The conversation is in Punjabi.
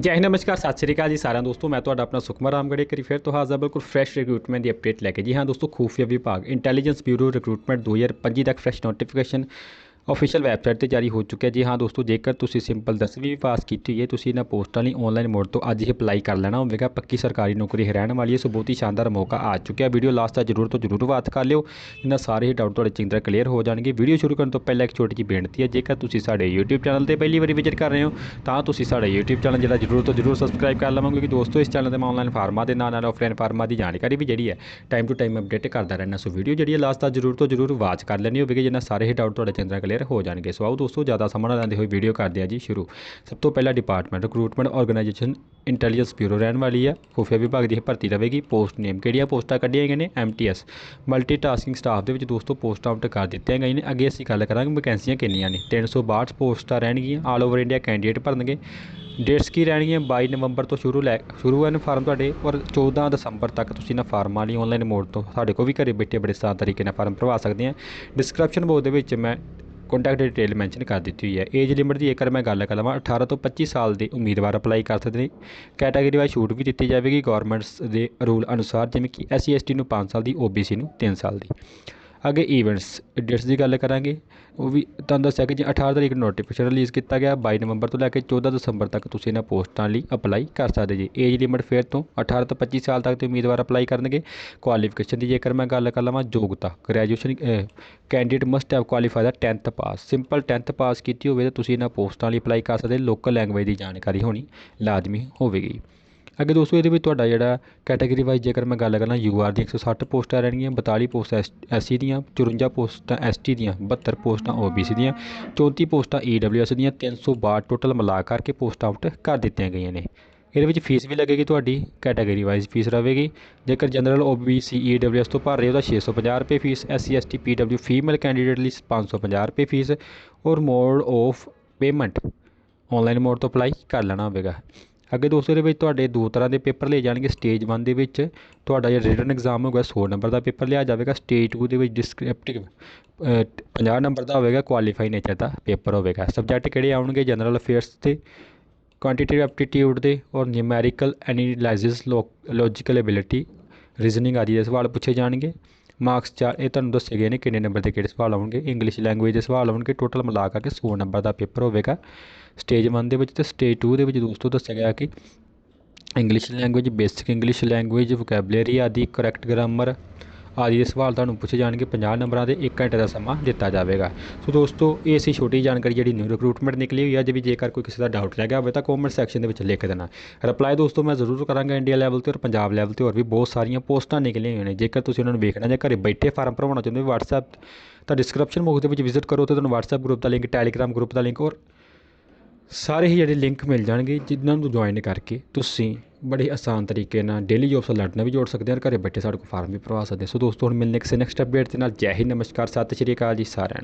ਜੈ ਹਿੰਦ, ਨਮਸਕਾਰ, ਸਤਿ ਸ਼੍ਰੀ ਅਕਾਲ ਜੀ ਸਾਰਿਆਂ ਦੋਸਤੋ। ਮੈਂ ਤੁਹਾਡਾ ਆਪਣਾ ਸੁਖਮਾ ਰਾਮਗੜੇ ਕਰੀ ਫਿਰ ਤੋਂ ਹਾਜ਼ਰ, ਬਿਲਕੁਲ ਫਰੈਸ਼ ਰਿਕਰੂਟਮੈਂਟ ਦੀ ਅਪਡੇਟ ਲੈ ਕੇ। ਜੀ ਹਾਂ ਦੋਸਤੋ, ਖੂਫੀਆ ਵਿਭਾਗ ਇੰਟੈਲੀਜੈਂਸ ਬਿਊਰੋ ਰਿਕਰੂਟਮੈਂਟ 2025 ਤੱਕ ਫਰੈਸ਼ ਨੋਟੀਫਿਕੇਸ਼ਨ ਅਫੀਸ਼ੀਅਲ ਵੈਬਸਾਈਟ ਤੇ ਜਾਰੀ ਹੋ ਚੁੱਕਿਆ ਜੀ ਹਾਂ ਦੋਸਤੋ, ਜੇਕਰ ਤੁਸੀਂ ਸਿੰਪਲ 10ਵੀਂ ਵੀ ਪਾਸ ਕੀਤੀ ਹੈ, ਤੁਸੀਂ ਇਹਨਾਂ ਪੋਸਟਾਂ ਲਈ ਆਨਲਾਈਨ ਮੋਡ ਤੋਂ ਅੱਜ ਹੀ ਅਪਲਾਈ ਕਰ ਲੈਣਾ ਹੋਵੇਗਾ। ਪੱਕੀ ਸਰਕਾਰੀ ਨੌਕਰੀ ਰਹਿਣ ਵਾਲੀ ਹੈ, ਸੋ ਬਹੁਤ ਹੀ ਸ਼ਾਨਦਾਰ ਮੌਕਾ ਆ ਚੁੱਕਿਆ। ਵੀਡੀਓ ਲਾਸਟ ਤੱਕ ਜ਼ਰੂਰ ਤੋਂ ਜ਼ਰੂਰ ਵਾਚ ਕਰ ਲਿਓ। ਇਹਨਾਂ ਸਾਰੇ ਹੀ ਡਾਊਟ ਤੁਹਾਡੇ ਚੰਗੀ ਤਰ੍ਹਾਂ ਕਲੀਅਰ ਹੋ ਜਾਣਗੇ। ਵੀਡੀਓ ਸ਼ੁਰੂ ਕਰਨ ਤੋਂ ਪਹਿਲਾਂ ਇੱਕ ਛੋਟੀ ਜਿਹੀ ਬੇਨਤੀ ਹੈ, ਜੇਕਰ ਤੁਸੀਂ ਸਾਡੇ YouTube ਚੈਨਲ ਤੇ ਪਹਿਲੀ ਵਾਰੀ ਵਿਜ਼ਿਟ ਕਰ ਰਹੇ ਹੋ, ਤਾਂ ਤੁਸੀਂ ਸਾਡਾ YouTube ਚੈਨਲ ਜਿਹੜਾ ਜ਼ਰੂਰ ਤੋਂ ਜ਼ਰੂਰ ਸਬਸਕ੍ਰਾਈਬ ਕਰ ਲਵਾਂਗੇ, ਕਿਉਂਕਿ ਦੋਸਤੋ, ਇਸ ਚੈਨਲ ਤੇ ਮੈਂ ਆਨਲਾਈਨ ਫਾਰਮਾਂ ਦੇ ਨਾਲ ਨਾਲ ਆਫਲਾਈਨ ਫਾਰਮਾਂ ਦੀ ਜਾਣਕਾਰੀ ਵੀ ਜਿਹੜੀ ਹੈ ਟਾਈਮ ਟੂ ਟਾਈਮ ਅਪਡੇਟ ਕਰਦਾ ਰਹਿਣਾ ਸੋ ਵੀਡੀਓ ਜਿਹੜੀ ਹੈ ਲਾਸਟ ਤੱਕ ਜ਼ਰੂਰ ਤੋਂ ਜ਼ਰੂਰ ਵਾਚ ਕਰ ਲੈਣੀ ਹੋਵੇਗੀ। ਜਿੰਨਾ ਸਾਰੇ ਹੀ ਡਾਊਟ ਤੁਹਾਡੇ ਚੰਗੀ ਤਰ੍ਹਾਂ ਕਲੀਅਰ ਹੋ ਜਾਣਗੇ। ਸੋ ਆਓ ਦੋਸਤੋ, ਜ਼ਿਆਦਾ ਸਮਾਂ ਨਾ ਲੈਂਦੇ ਹੋਏ ਵੀਡੀਓ ਕਰਦੇ ਆ ਜੀ ਸ਼ੁਰੂ। ਸਭ ਤੋਂ ਪਹਿਲਾ department recruitment organisation intelligence bureau ਰਹਿਣ ਵਾਲੀ ਹੈ। ਖੁਫੀਆ ਵਿਭਾਗ ਦੀ ਇਹ ਭਰਤੀ ਰਹੇਗੀ ਪੋਸਟ ਨੇਮ ਕਿਹੜੀਆਂ ਪੋਸਟਾਂ ਕੱਢੀਆਂ ਗਈਆਂ ਨੇ? ਐਮਟੀਐਸ ਮਲਟੀ ਟਾਸਕਿੰਗ ਸਟਾਫ ਦੇ ਵਿੱਚ ਦੋਸਤੋ ਪੋਸਟਾਂ ਆਊਟ ਕਰ ਦਿੱਤੀਆਂ ਗਈਆਂ ਨੇ। ਅੱਗੇ ਅਸੀਂ ਗੱਲ ਕਰਾਂਗੇ ਵੈਕੈਂਸੀਆਂ ਕਿੰਨੀਆਂ ਨੇ। 362 ਪੋਸਟਾਂ ਰਹਿਣਗੀਆਂ। ਆਲ ਓਵਰ ਇੰਡੀਆ ਕੈਂਡੀਡੇਟ ਭਰਨਗੇ। ਡੇਟਸ ਕੀ ਰਹਿਣਗੀਆਂ? 22 ਨਵੰਬਰ ਤੋਂ ਸ਼ੁਰੂ ਲੈ, ਸ਼ੁਰੂ ਹਨ ਫਾਰਮ ਤੁਹਾਡੇ। ਔਰ 14 ਦਸੰਬਰ ਤੱਕ ਤੁਸੀਂ ਨਾ ਫਾਰਮਾਂ ਲਈ ਆਨਲਾਈਨ ਮੋਡ ਤੋਂ ਸਾਡੇ ਕੋਲ ਵੀ ਘਰੇ ਬੈਠੇ ਬੜੇ ਆਸਾਨ ਤਰੀਕੇ ਨਾਲ ਫਾਰਮ ਭਰਵਾ ਸਕਦੇ ਆ ਡਿਸਕ੍ਰਿਪਸ਼ਨ ਬੋਕਸ ਦੇ ਵਿੱਚ ਮੈਂ ਕੰਟੈਕਟ ਡਿਟੇਲ ਮੈਂਸ਼ਨ ਕਰ ਦਿੱਤੀ ਹੋਈ ਹੈ। ਏਜ ਲਿਮਿਟ ਦੀ ਜੇਕਰ ਮੈਂ ਗੱਲ ਕਰ ਲਵਾਂ 18 ਤੋਂ 25 ਸਾਲ ਦੇ ਉਮੀਦਵਾਰ ਅਪਲਾਈ ਕਰ ਸਕਦੇ ਨੇ। ਕੈਟਾਗਰੀ ਵਾਈਜ਼ ਛੂਟ ਵੀ ਦਿੱਤੀ ਜਾਵੇਗੀ। ਗਵਰਨਮੈਂਟਸ ਦੇ ਰੂਲ ਅਨੁਸਾਰ ਜਿਵੇਂ ਕਿ ਐਸਸੀ ਐਸਟੀ ਨੂੰ 5 ਸਾਲ ਦੀ ਓਬੀਸੀ ਨੂੰ 3 ਸਾਲ ਦੀ। ਅੱਗੇ ਇਵੈਂਟਸ ਡੇਟਸ ਦੀ ਗੱਲ ਕਰਾਂਗੇ। ਉਹ ਵੀ ਤੁਹਾਨੂੰ ਦੱਸਿਆ ਕਿ ਜੀ 18 ਤਰੀਕ ਨੂੰ ਨੋਟੀਫਿਕੇਸ਼ਨ ਰਿਲੀਜ਼ ਕੀਤਾ ਗਿਆ 22 ਨਵੰਬਰ ਤੋਂ ਲੈ ਕੇ 14 ਦਸੰਬਰ ਤੱਕ ਤੁਸੀਂ ਇਹਨਾਂ ਪੋਸਟਾਂ ਲਈ ਅਪਲਾਈ ਕਰ ਸਕਦੇ ਜੀ। ਏਜ ਲਿਮਿਟ ਫੇਰ ਤੋਂ 18 ਤੋਂ 25 ਸਾਲ ਤੱਕ ਦੇ ਉਮੀਦਵਾਰ ਅਪਲਾਈ ਕਰਨਗੇ। ਕੁਆਲੀਫਿਕੇਸ਼ਨ ਦੀ ਜੇਕਰ ਮੈਂ ਗੱਲ ਕਰ ਲਵਾਂ, ਯੋਗਤਾ graduation candidate must have qualify the 10th pass simple 10th pass ਕੀਤੀ ਹੋਵੇ ਤਾਂ ਤੁਸੀਂ ਇਹਨਾਂ ਪੋਸਟਾਂ ਲਈ ਅਪਲਾਈ ਕਰ ਸਕਦੇ। ਲੋਕਲ ਲੈਂਗੁਏਜ ਦੀ ਜਾਣਕਾਰੀ ਹੋਣੀ ਲਾਜ਼ਮੀ ਹੋਵੇਗੀ। ਅੱਗੇ ਦੋਸਤੋ, ਇਹਦੇ ਵਿੱਚ ਤੁਹਾਡਾ ਜਿਹੜਾ ਕੈਟਾਗਰੀ ਵਾਈਜ਼ ਜੇਕਰ ਮੈਂ ਗੱਲ ਕਰਾਂ ਯੂ ਆਰ ਦੀ 160 ਪੋਸਟਾਂ ਰਹਿਣਗੀਆਂ 42 ਪੋਸਟਾਂ ਐਸ ਸੀ ਦੀਆਂ 54 ਪੋਸਟਾਂ ਐਸ ਟੀ ਦੀਆਂ 72 ਪੋਸਟਾਂ ਓ ਬੀ ਸੀ ਦੀਆਂ 34 ਪੋਸਟਾਂ ਈ ਡਬਲਿਊ ਐਸ ਦੀਆਂ 362 ਟੋਟਲ ਮਿਲਾ ਕਰਕੇ ਪੋਸਟ ਆਊਟ ਕਰ ਦਿੱਤੀਆਂ ਗਈਆਂ ਨੇ। ਇਹਦੇ ਵਿੱਚ ਫੀਸ ਵੀ ਲੱਗੇਗੀ ਤੁਹਾਡੀ ਕੈਟਾਗਰੀ ਵਾਈਜ਼ ਫੀਸ ਰਹੇਗੀ। ਜੇਕਰ general O B C E W S ਤੋਂ ਭਰ ਰਹੇ ਹੋ ਤਾਂ 650 ਰੁਪਏ fees S C S T P W, female candidate ਲਈ 550 ਰੁਪਏ ਫੀਸ ਔਰ mode of payment online mode ਤੋਂ ਅਪਲਾਈ ਕਰ ਲੈਣਾ ਹੋਵੇਗਾ। ਅੱਗੇ ਦੋਸਤੋ, ਇਹਦੇ ਵਿੱਚ ਤੁਹਾਡੇ ਦੋ ਤਰ੍ਹਾਂ ਦੇ ਪੇਪਰ ਲਏ ਜਾਣਗੇ। ਸਟੇਜ 1 ਦੇ ਵਿੱਚ ਤੁਹਾਡਾ ਜਿਹੜਾ ਰਿਟਨ ਐਗਜ਼ਾਮ ਹੋਗਾ 100 ਨੰਬਰ ਦਾ ਪੇਪਰ ਲਿਆ ਜਾਵੇਗਾ। ਸਟੇਜ 2 ਦੇ ਵਿੱਚ ਡਿਸਕ੍ਰਿਪਟਿਵ 50 ਨੰਬਰ ਦਾ ਹੋਵੇਗਾ ਕੁਆਲੀਫਾਈ ਨੇਚਰ ਦਾ ਪੇਪਰ ਹੋਵੇਗਾ। ਸਬਜੈਕਟ ਕਿਹੜੇ ਆਉਣਗੇ? ਜਨਰਲ ਅਫੇਅਰਸ ਤੇ ਕੁਆਂਟੀਟੇਟਿਵ ਐਪਟੀਟਿਊਡ ਦੇ ਔਰ numerical analysis logical ability reasoning ਆਦਿ ਦੇ ਸਵਾਲ ਪੁੱਛੇ ਜਾਣਗੇ। ਮਾਰਕਸ ਚਾਰ, ਇਹ ਤੁਹਾਨੂੰ ਦੱਸੇ ਗਏ ਨੇ ਕਿੰਨੇ ਨੰਬਰ ਦੇ ਕਿਹੜੇ ਸਵਾਲ ਆਉਣਗੇ। ਇੰਗਲਿਸ਼ ਲੈਂਗੁਏਜ ਦੇ ਸਵਾਲ ਆਉਣਗੇ ਟੋਟਲ ਮਿਲਾ ਕੇ 100 ਨੰਬਰ ਦਾ ਪੇਪਰ ਹੋਵੇਗਾ। ਸਟੇਜ 1 ਦੇ ਵਿੱਚ ਤੇ ਸਟੇਜ 2 ਦੇ ਵਿੱਚ ਦੋਸਤੋ ਦੱਸਿਆ ਗਿਆ ਕਿ English language basic English language vocabulary ਆਦਿ ਕਰੈਕਟ ਗ੍ਰਾਮਰ ਆਦਿ ਦੇ ਸਵਾਲ ਤੁਹਾਨੂੰ ਪੁੱਛੇ ਜਾਣਗੇ 50 ਨੰਬਰਾਂ ਦੇ 1 ਘੰਟੇ ਦਾ ਸਮਾਂ ਦਿੱਤਾ ਜਾਵੇਗਾ। ਸੋ ਦੋਸਤੋ, ਇਹ ਸੀ ਛੋਟੀ ਜਾਣਕਾਰੀ ਜਿਹੜੀ ਨਿਊ ਰਿਕਰੂਟਮੈਂਟ ਨਿਕਲੀ ਹੋਈ ਹੈ ਜੇ ਵੀ ਜੇਕਰ ਕੋਈ ਕਿਸੇ ਦਾ ਡਾਊਟ ਰਹਿ ਗਿਆ ਹੋਵੇ ਤਾਂ ਕਮੈਂਟ ਸੈਕਸ਼ਨ ਦੇ ਵਿੱਚ ਲਿਖ ਦੇਣਾ। ਰਿਪਲਾਈ ਦੋਸਤੋ, ਮੈਂ ਜ਼ਰੂਰ ਕਰਾਂਗਾ ਇੰਡੀਆ ਲੈਵਲ ਤੇ ਔਰ ਪੰਜਾਬ ਲੈਵਲ ਤੇ ਹੋਰ ਵੀ ਬਹੁਤ ਸਾਰੀਆਂ ਪੋਸਟਾਂ ਨਿਕਲੀਆਂ ਹੋਈਆਂ ਨੇ। ਜੇਕਰ ਤੁਸੀਂ ਉਹਨਾਂ ਨੂੰ ਵੇਖਣਾ ਜਾਂ ਘਰੇ ਬੈਠੇ ਫਾਰਮ ਭਰਵਾਉਣਾ ਚਾਹੁੰਦੇ ਹੋ, WhatsApp ਤਾਂ ਡਿਸਕ੍ਰਿਪਸ਼ਨ ਬਾਕਸ ਦੇ ਵਿੱਚ ਵਿਜ਼ਿਟ ਕਰੋ ਤੇ ਤੁਹਾਨੂੰ WhatsApp ਗਰੁੱਪ ਦਾ ਲਿੰਕ Telegram ਗਰੁੱਪ ਦਾ ਲਿੰਕ ਔਰ ਸਾਰੇ ਹੀ ਜਿਹੜੇ ਲਿੰਕ ਮਿਲ ਜਾਣਗੇ ਜਿਨ੍ਹਾਂ ਨੂੰ ਜੁਆਇਨ ਕਰਕੇ ਤੁਸੀਂ ਬੜੇ ਆਸਾਨ ਤਰੀਕੇ ਨਾਲ ਡੇਲੀ ਜੋਬਸ ਅਲਰਟ ਨਾਲ ਵੀ ਜੋੜ ਸਕਦੇ ਹੋ ਘਰੇ ਬੈਠੇ ਸਾਡੇ ਕੋਲ ਫਾਰਮ ਵੀ ਭਰਵਾ ਸਕਦੇ ਸੋ ਦੋਸਤੋ, ਹੁਣ ਮਿਲਨੇ ਕਿਸੇ ਨੈਕਸਟ ਅਪਡੇਟ ਦੇ ਨਾਲ। ਜੈ ਹਿੰਦ, ਨਮਸਕਾਰ, ਸਤਿ ਸ਼੍ਰੀ ਅਕਾਲ ਜੀ ਸਾਰਿਆਂ ਨੂੰ।